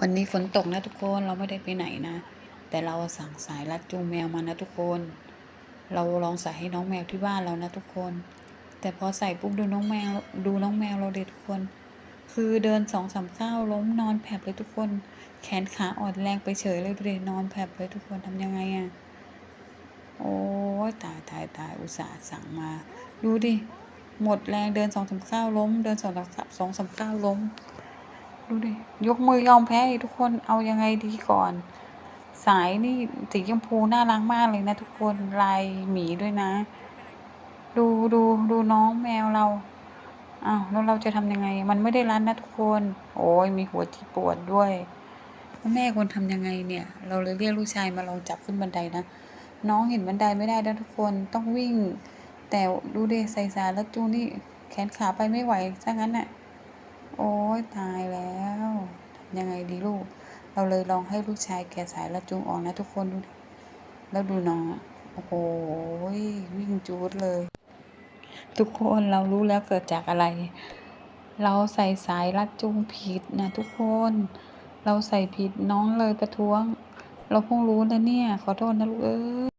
วันนี้ฝนตกนะทุกคนเราไม่ได้ไปไหนนะ แต่เราสั่งสายรัดจูงแมวมานะทุกคน เราลองใส่ให้น้องแมวที่บ้านเรานะทุกคน แต่พอใส่ปุ๊บดูน้องแมวดูน้องแมวเราเด็ดทุกคน คือเดินสองสามก้าวล้มนอนแผลบเลยทุกคน แขนขาอ่อนแรงไปเฉยเลยดูดินอนแผลบเลยทุกคนทำยังไงอะโอ้ยตายตายตายอุตส่าห์สั่งมา ดูดิหมดแรงเดินสองสามก้าวล้ม เดินสองสามสองสามก้าวล้ม ดูดิ ยกมือยอมแพ้ทุกคนเอายังไงดีก่อน สายนี่สีชมพูน่ารักมากเลยนะทุกคนลายหมีด้วยนะ ดูดูดูน้องแมวเราอ้าวแล้วเราจะทำยังไง มันไม่ได้รัดนะทุกคน โอ้ยมีหัวที่ปวดด้วยแม่ควรทำยังไงเนี่ย เราเลยเรียกลูกชายมาลองจับขึ้นบันไดนะ น้องเห็นบันไดไม่ได้นะทุกคนต้องวิ่ง แต่ดูดิใส่สาแล้วจูนี่แขนขาไปไม่ไหวซะงั้นน่ะ โอ้ยตายแล้วยังไงดีลูก เราเลยลองให้ลูกชายแกสายรัดจูงออกนะทุกคนดู แล้วดูน้อง โอ้โหวิ่งจูดเลย ทุกคนเรารู้แล้วเกิดจากอะไร เราใส่สายรัดจูงผิดนะทุกคน เราใส่ผิดน้องเลยประท้วง เราเพิ่งรู้นะเนี่ย ขอโทษนะลูกเอ้ย